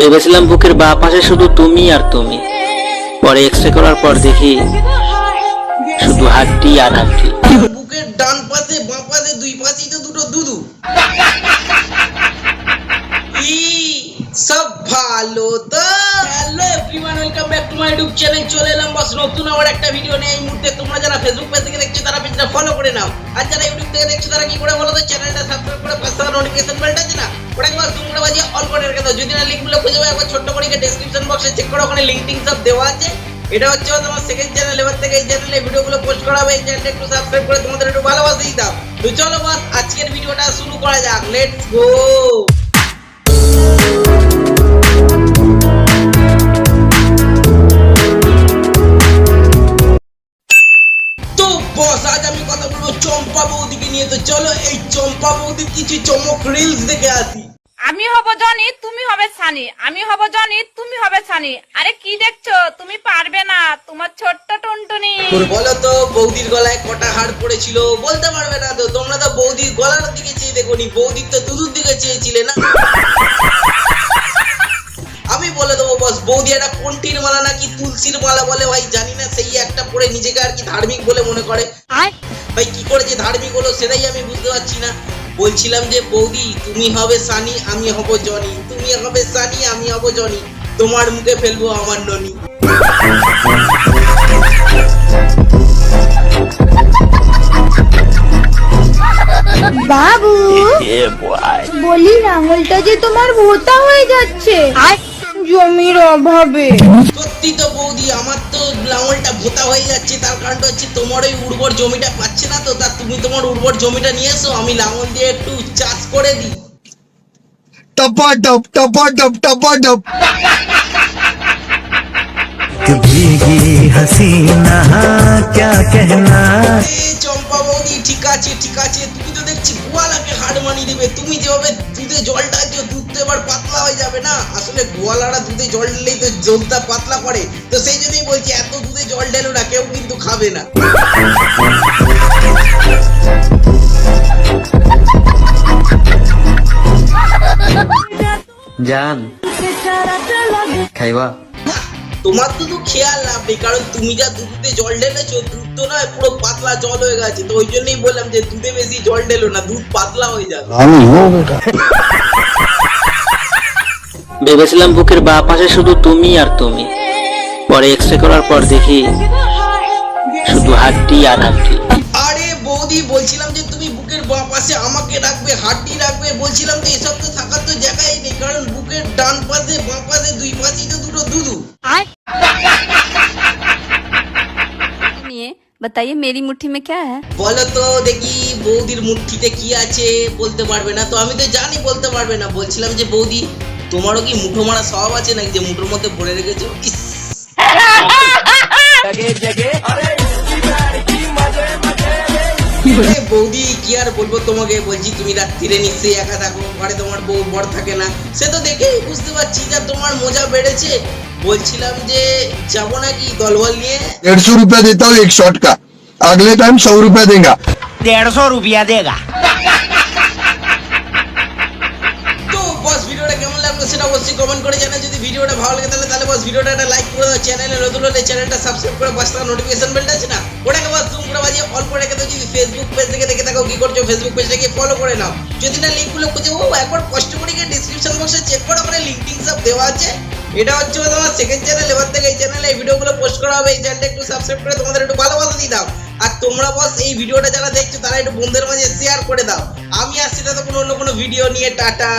ভেবেছিলাম বুকের বা পাশে শুধু তুমি আর তুমি। পরে এক্স রে করার পর দেখি শুধু হাড্ডি আর হাড্ডি বুকের ডান পাশে বাঁ পাশে দুই পাশেই তো দুটো দুদু। ই সব ভালো তো। Everyone welcome back to my YouTube channel চলে এলাম বস নতুন আবার একটা ভিডিও নিয়ে। এই মুহূর্তে তোমরা যারা ফেসবুক পেজ থেকে দেখছ, তারা পেজটা ফলো করে নাও। আর যারা ইউটিউব থেকে দেখছ, তারা কি করে বলো তো চ্যানেলটা সাবস্ক্রাইব করে পাশে থাকা নোটিফিকেশন বেলটা আছে না? ওটাকে বাস তোমরা বাজিয়ে অল করে রেখে দাও। যদি না লিঙ্কগুলো খুঁজে পাও, একবার ছোট্ট করে ডেসক্রিপশন বক্সে চেক করো, ওখানে লিঙ্ক টিঙ্ক সব দেওয়া আছে। এটা হচ্ছে তোমার সেকেন্ড চ্যানেল এবার থেকে এই চ্যানেলে ভিডিওগুলো পোস্ট করা হবে। এই চ্যানেলটা একটু সাবস্ক্রাইব করে তোমাদের একটু ভালোবাসা দাও। তো চলো বাস আজকের ভিডিওটা শুরু করা যাক। লেটস গো চম্পা বৌদিকে নিয়ে তো চলো এই চম্পা বৌদির কিছু চমক রিলস দেখে আসি। আমি হব জনি তুমি হবে সানি। আমি হব জনি তুমি হবে সানি। আরে কি দেখছ? তুমি পারবে না তোমার ছোট্ট টুনটুনি। বলো তো বৌদির গলায় কটা হাড় পড়েছিল? বলতে পারবে না তো তোমরা তো বৌদির গলার দিকে চেয়ে দেখোনি বৌদির তো দুধুর দিকে চেয়েছিলে না। আমি বলে দেবো বস বৌদি একটা কোনটির মালা নাকি তুলসীর মালা বলে ভাই জানি না সেই একটা পরে নিজেকে আর কি ধার্মিক বলে মনে করে। ভাই কি করে যে ধার্মিক হলো সেটাই আমি বুঝতে পারছি না। বলছিলাম যে বৌদি তুমি হবে সানি আমি হব জনি। তুমি হবে সানি আমি হব জনি। তোমার মুখে ফেলব আমার ননি। বাবু বলি লাঙলটা যে তোমার ভোতা হয়ে যাচ্ছে। জমির অভাবে সত্যি তো বৌদি আমার তো লাঙলটা ভোতা হয়ে যাচ্ছে তার কারণটা হচ্ছে তোমার ওই উর্বর জমিটা পাচ্ছে না তো তা তুমি তোমার উর্বর জমিটা নিয়ে এসো আমি লাঙল দিয়ে একটু চাষ করে দিই टपाटप टपाटप टपाटप भीगी हसीना क्या कहना এ চম্পা বৌদি ঠিক আছে ঠিক আছে তুমি তো গোয়ালাকে হাড় মানিয়ে দেবে। তুমি যেভাবে দুধে জল ঢালছো দুধ তো এবার পাতলা হয়ে যাবে না? আসলে গোয়ালারা দুধে জল ঢেলেই তো দুধটা পাতলা করে। তো সেই জন্যই বলছি এত দুধে জল ঢেলো না কেউ কিন্তু খাবে না। জান খাইবা? তোমার তো তো খেয়াল লাভ নেই কারণ তুমি যা দুধে জল ঢেলেছো দুধ তো নয় পুরো পাতলা জল হয়ে গেছে তো ওই জন্যই বললাম যে দুধে বেশি জল ঢেলো না দুধ পাতলা হয়ে যাবে। ভেবেছিলাম বুকের বা পাশে শুধু তুমি আর তুমি। পরে এক্সরে করার পর দেখি শুধু হাড্ডি আর হাড্ডি। আরে বৌদি বলছিলাম যে তুমি বুকের বা পাশে আমাকে রাখবে হাড্ডি রাখবে বলছিলাম যে এসব তো থাকার তো জায়গাই নেই কারণ বুকের ডান পাশে বাঁ পাশে দুই পাশেই তো দুটো দুধু। बताइए मेरी मुट्ठी में क्या है বলো তো দেখি বৌদির মুঠিতে কি আছে বলতে পারবে না তো আমি তো জানি বলতে পারবে না বলছিলাম যে বৌদি তোমারও কি মুঠো মারা স্বভাব আছে নাকি যে মুঠোর মধ্যে ভরে রেখেছো ইস! আরে বৌদি কি আর বলব তোমাকে? বলছি তুমি রাত্রিরে নিশ্চয়ই একা থাকো। ঘরে তোমার বউ থাকে না। সে তো দেখেই বুঝতে পারছি তোমার মজা বেড়েছে। বলছিলাম যে যাব নাকি দলবল নিয়ে? দেড়শো রুপিয়া এক আগলে টাইম সৌ রুপিয়া দেগা। দেড়শো রুপিয়া দেগা। সেটা অবশ্যই কমেন্ট করে জানাই যদি ভিডিওটা ভালো লাগে তাহলে তাহলে বস ভিডিওটা একটা লাইক করে দাও। চ্যানেলে নতুন হলে চ্যানেলটা সাবস্ক্রাইব করে বস তার নোটিফিকেশন বেলটা আছে না? ওটাকে বস জুম করে বাজিয়ে অল করে পেজ থেকে দেখে থাকো, কি করছ ফেসবুক পেজটাকে ফলো করে নাও। যদি না লিঙ্কগুলো খুঁজে পাবো একবার কষ্ট করে গিয়ে ডিসক্রিপশন বক্সে চেক করো ওখানে লিঙ্ক টিঙ্ক সব দেওয়া আছে। এটা হচ্ছে তোমার সেকেন্ড চ্যানেল এবার থেকে এই চ্যানেলে এই ভিডিওগুলো পোস্ট করা হবে, এই চ্যানেলটা একটু সাবস্ক্রাইব করে তোমাদের একটু ভালোবাসা দিয়ে দাও। আর তোমরা বস এই ভিডিওটা যারা দেখছ, তারা একটু বন্ধুদের মাঝে শেয়ার করে দাও। আমি আসছি ততক্ষণ অন্য কোনো ভিডিও নিয়ে, টাটা।